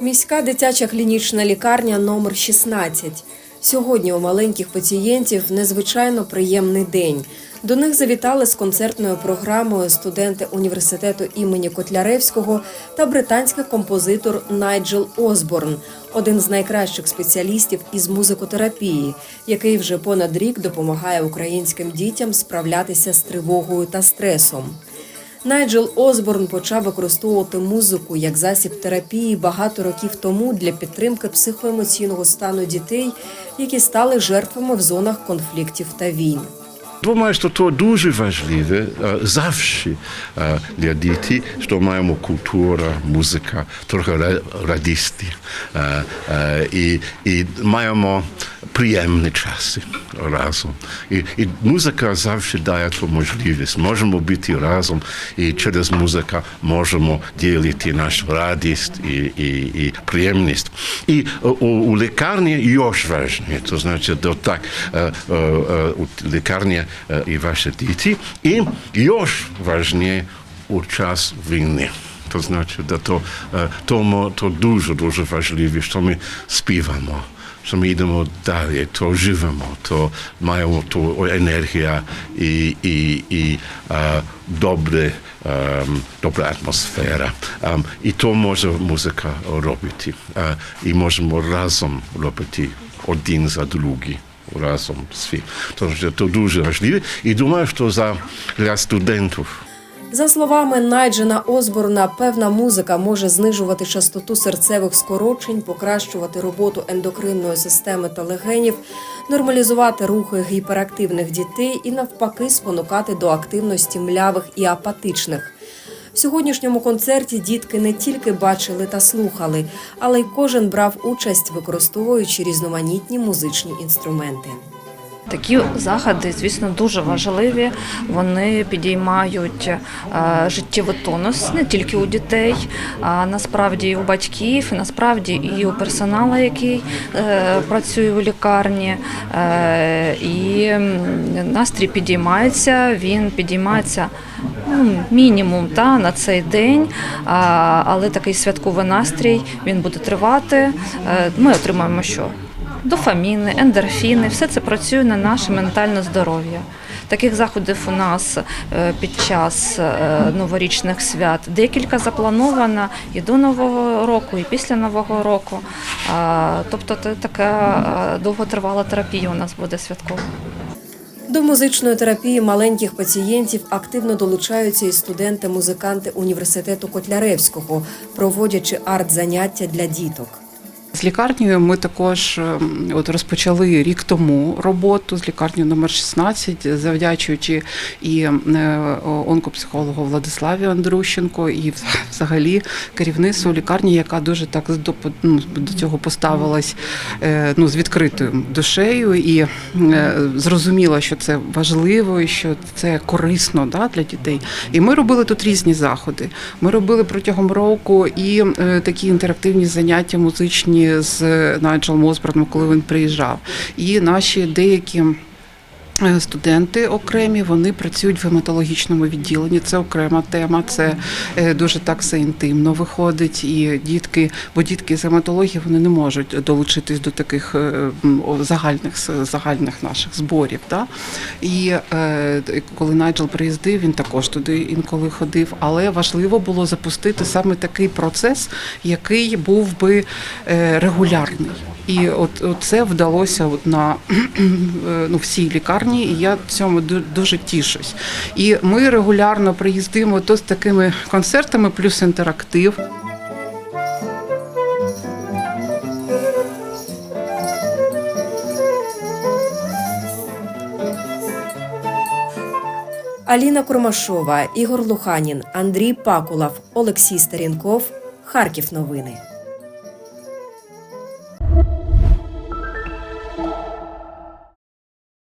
Міська дитяча клінічна лікарня номер 16. Сьогодні у маленьких пацієнтів незвичайно приємний день. До них завітали з концертною програмою студенти університету імені Котляревського та британський композитор Найджел Осборн, один з найкращих спеціалістів із музикотерапії, який вже понад рік допомагає українським дітям справлятися з тривогою та стресом. Найджел Осборн почав використовувати музику як засіб терапії багато років тому для підтримки психоемоційного стану дітей, які стали жертвами в зонах конфліктів та війн. Думаю, що то дуже важливо е, завжди е, для дітей, що маємо культура, музика, трохи ра- радісти е, і, і маємо приємні часи разом. І, і музика завжди дає ту можливість. Можемо бути разом і через музику можемо ділити нашу радість і, і, і приємність. І е, у, у лікарні ще важливіше. То значить, до так е, е, у лікарні і ваші діти. І ще важливіше у час війни. То значить, да то, е, тому то дуже дуже важливо, що ми співаємо. Що ми йдемо далі, то живемо, то маємо ту енергію і, і, і е, добре, е, добра атмосфера. Е, і то може музика робити. Е, і можемо разом робити один за другий. Разом світ. Тож це дуже важливо. І думаю, що за для студентів За словами Найджена Осборна, певна музика може знижувати частоту серцевих скорочень, покращувати роботу ендокринної системи та легенів, нормалізувати рухи гіперактивних дітей і навпаки спонукати до активності млявих і апатичних. В сьогоднішньому концерті дітки не тільки бачили та слухали, але й кожен брав участь, використовуючи різноманітні музичні інструменти. Такі заходи, звісно, дуже важливі. Вони підіймають е, життєвий тонус не тільки у дітей, а насправді і у батьків, і насправді і у персоналу, який е, працює у лікарні. Е, І настрій підіймається. Він підіймається ну, мінімум та, на цей день, але такий святковий настрій він буде тривати. Ми отримаємо що? Дофаміни, ендорфіни, все це працює на наше ментальне здоров'я. Таких заходів у нас е, під час е, новорічних свят декілька заплановано і до Нового року, і після Нового року. Тобто це така е, довготривала терапія у нас буде святкова. До музичної терапії маленьких пацієнтів активно долучаються і студенти-музиканти університету Котляревського, проводячи арт-заняття для діток. Лікарнею ми також ем, от розпочали рік тому роботу з лікарнею номер 16, завдячуючи і е, онкопсихологу Владиславі Андрущенко, і взагалі керівництву лікарні, яка дуже так до, ну, до цього поставилась е, ну, з відкритою душею і е, зрозуміла, що це важливо, і що це корисно да, для дітей. І ми робили тут різні заходи. Ми робили протягом року і такі інтерактивні заняття музичні з Найджел Осборном, коли він приїжджав. І наші деякі. Е, Студенти окремі вони працюють в гематологічному відділенні. Це окрема тема. Це е, дуже так все інтимно виходить. І дітки, бо дітки з гематології вони не можуть долучитись до таких е, загальних загальних наших зборів. Да? І коли Найджел приїздив, він також туди інколи ходив. Але важливо було запустити саме такий процес, який був би регулярний. І от, от це вдалося от на е, ну, всій лікарні, і я цьому ду- дуже тішусь. І ми регулярно приїздимо то з такими концертами, плюс інтерактив. Аліна Курмашова, Ігор Луханін, Андрій Пакулов, Олексій Старінков. Харків новини.